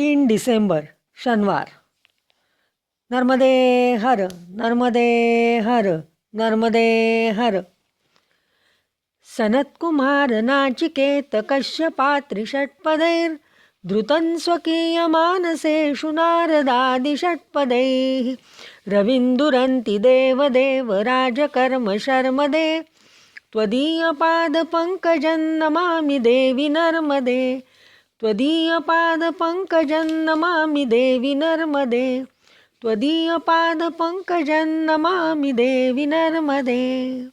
तीन डिसेंबर शनिवार. नर्मदे हर नर्मदे हर नर्मदे हर. सनत्कुमार नाचिकेत कश्यपात्रि षट्पदैर् धृतं स्वकीयमानसेषु नारदादिषट्पदैः रविन्दुरन्ति देवदेव राजकर्म शर्मदे त्वदीयपादपङ्कजं नमामि देवि नर्मदे. त्वदीयपादपङ्कजन्नमामि देवि नर्मदे। त्वदीयपादपङ्कजन्नमामि देवि नर्मदे।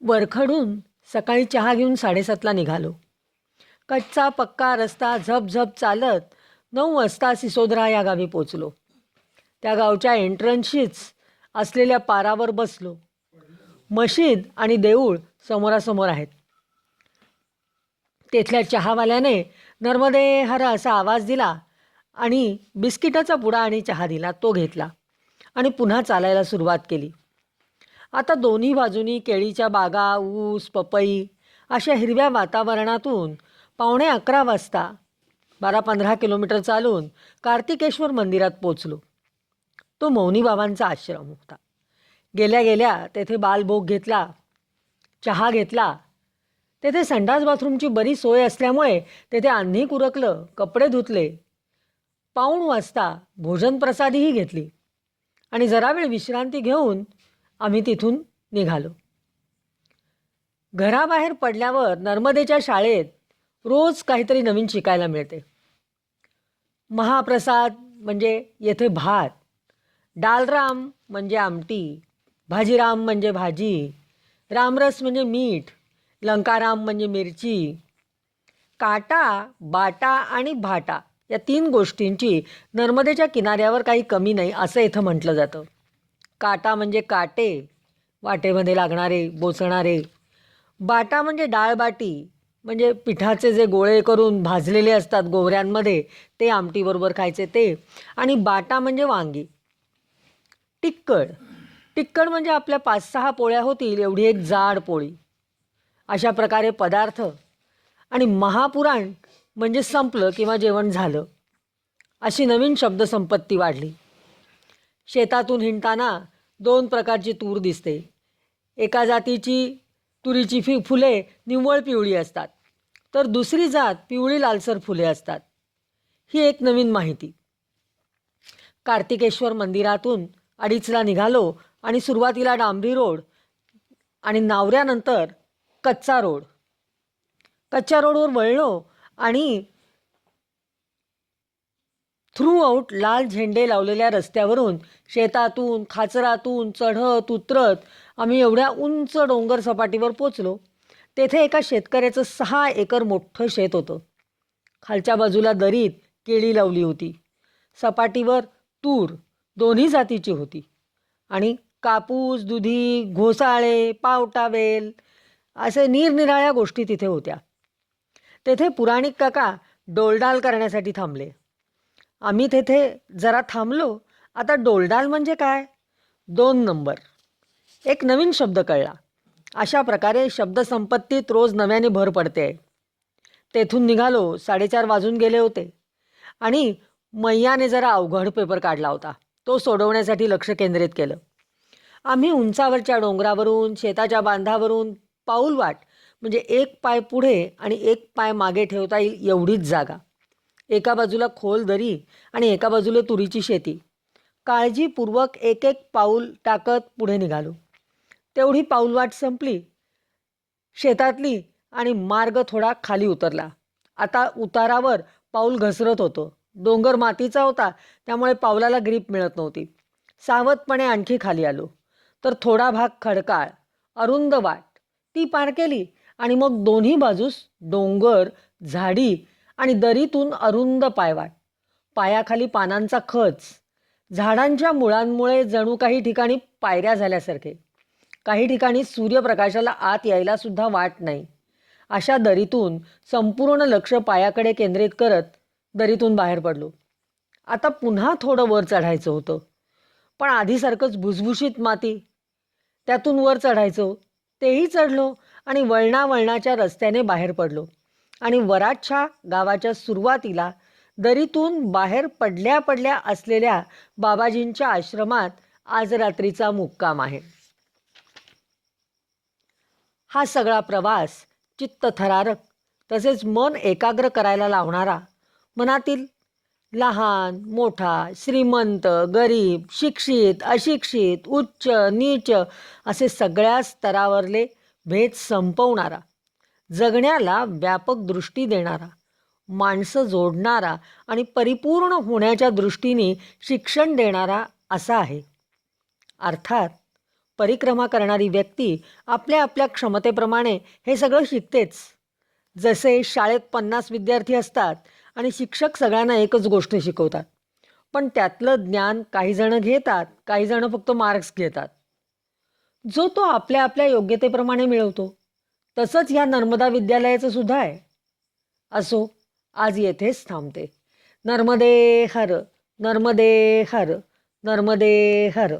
वरखडून सकाळी चहा घेऊन साडेसातला निघालो. कच्चा पक्का रस्ता झपझप चालत नऊ वाजता सिसोदरा या गावी पोचलो. त्या गावच्या एंट्रन्सशीच असलेल्या पारावर बसलो. मशीद आणि देऊळ समोरासमोर आहेत. तेथल्या चहावाल्याने नर्मदे हर असा आवाज दिला आणि बिस्किटाचा पुडा आणि चहा दिला तो घेतला आणि पुन्हा चालायला सुरुवात केली. आता दोन्ही बाजूनी केळीच्या बागा ऊस पपई अशा हिरव्या वातावरणातून पावणे अकरा वाजता बारा पंधरा किलोमीटर चालून कार्तिकेश्वर मंदिरात पोचलो तो मौनी बाबांचा आश्रम होता. गेल्या गेल्या तेथे बालभोग घेतला चहा घेतला तेथे संडास बाथरूमची बरी सोय असल्यामुळे तेथे आन्ही कुरकलं कपडे धुतले. पाऊण वाजता भोजन प्रसादीही घेतली. आणि जरा वेळ विश्रांती घेऊन आम्ही तिथून निघालो. घराबाहेर पडल्यावर नर्मदेच्या शाळेत रोज काहीतरी नवीन शिकायला मिळते. महाप्रसाद म्हणजे येथे भात डालराम म्हणजे आमटी भाजीराम म्हणजे भाजी रामरस म्हणजे मीठ लंकाराम म्हणजे मिरची. काटा बाटा आणि भाटा या तीन गोष्टींची नर्मदेच्या किनाऱ्यावर काही कमी नाही असं इथं म्हटलं जातं. काटा म्हणजे काटे वाटेमध्ये लागणारे बोचणारे. बाटा म्हणजे डाळबाटी म्हणजे पिठाचे जे गोळे करून भाजलेले असतात गोवऱ्यांमध्ये ते आमटीबरोबर खायचे ते. आणि बाटा म्हणजे वांगी. टिक्कड टिक्कड म्हणजे आपल्या पाच सहा पोळ्या होतील एवढी एक जाड पोळी. अशा प्रकारे पदार्थ. आणि महापुराण म्हणजे संपलं किंवा जेवण झालं. अशी नवीन शब्दसंपत्ती वाढली. शेतातून हिंडताना दोन प्रकारची तूर दिसते. एका जातीची तुरीची फि फुले निव्वळ पिवळी असतात. तर दुसरी जात पिवळी लालसर फुले असतात. ही एक नवीन माहिती. कार्तिकेश्वर मंदिरातून अडीचला निघालो आणि सुरुवातीला डांबरी रोड आणि नावऱ्यानंतर कच्चा रोड. कच्च्या रोडवर वळलो आणि थ्रू आऊट लाल झेंडे लावलेल्या रस्त्यावरून शेतातून खाचरातून चढत उतरत आम्ही एवढ्या उंच डोंगर सपाटीवर पोचलो. तेथे एका शेतकऱ्याचं सहा एकर मोठं शेत होतं. खालच्या बाजूला दरीत केळी लावली होती. सपाटीवर तूर दोन्ही जातीची होती. आणि कापूस दुधी घोसाळे पावटावेल असे निरनिराळ्या गोष्टी तिथे होत्या. तेथे पुराणिक काका डोलडाल करण्यासाठी थांबले. आम्ही तेथे जरा थांबलो. आता डोलडाल म्हणजे काय? दोन नंबर. एक नवीन शब्द कळला. अशा प्रकारे शब्दसंपत्तीत रोज नव्याने भर पडते. तेथून निघालो साडेचार वाजून गेले होते. आणि मैयाने जरा अवघड पेपर काढला होता. तो सोडवण्यासाठी लक्ष केंद्रित केलं. आम्ही उंचावरच्या डोंगरावरून शेताच्या बांधावरून पाऊलवाट म्हणजे एक पाय पुढे आणि एक पाय मागे ठेवता येईल एवढीच जागा. एका बाजूला खोल दरी आणि एका बाजूला तुरीची शेती. काळजीपूर्वक एक एक पाऊल टाकत पुढे निघालो. तेवढी पाऊलवाट संपली. शेतातली आणि मार्ग थोडा खाली उतरला. आता उतारावर पाऊल घसरत होतो. डोंगर मातीचा होता त्यामुळे पावलाला ग्रीप मिळत नव्हती. सावधपणे आणखी खाली आलो. तर थोडा भाग खडकाळ अरुंद वाट. ती पार केली आणि मग दोन्ही बाजूस डोंगर झाडी आणि दरीतून अरुंद पायवाट. पायाखाली पानांचा खच. झाडांच्या मुळांमुळे जणू काही ठिकाणी पायऱ्या झाल्यासारखे. काही ठिकाणी सूर्यप्रकाशाला आत यायला सुद्धा वाट नाही. अशा दरीतून संपूर्ण लक्ष पायाकडे केंद्रित करत दरीतून बाहेर पडलो. आता पुन्हा थोडं वर चढायचं होतं. पण आधीसारखंच भुसभुशीत माती. त्यातून वर चढायचं. तेही चढलो आणि वळणावळणाच्या रस्त्याने बाहेर पडलो. आणि वराच्छा गावाच्या सुरुवातीला दरीतून बाहेर पडल्या पडल्या असलेल्या बाबाजींच्या आश्रमात आज रात्रीचा मुक्काम आहे. हा सगळा प्रवास चित्त थरारक तसेच मन एकाग्र करायला लावणारा मनातील लहान मोठा श्रीमंत गरीब शिक्षित अशिक्षित उच्च नीच असे सगळ्या स्तरावरले भेद संपवणारा जगण्याला व्यापक दृष्टी देणारा माणसं जोडणारा आणि परिपूर्ण होण्याच्या दृष्टीने शिक्षण देणारा असा आहे. अर्थात परिक्रमा करणारी व्यक्ती आपल्या आपल्या क्षमतेप्रमाणे हे सगळं शिकतेच. जसे शाळेत पन्नास विद्यार्थी असतात आणि शिक्षक सगळ्यांना एकच गोष्ट शिकवतात. पण त्यातलं ज्ञान काही जणं घेतात काही जणं फक्त मार्क्स घेतात. जो तो आपल्या आपल्या योग्यतेप्रमाणे मिळवतो. तसंच ह्या नर्मदा विद्यालयाचं सुद्धा आहे. असो आज येथेच थांबते. नर्मदे हर नर्मदे हर नर्मदे हर.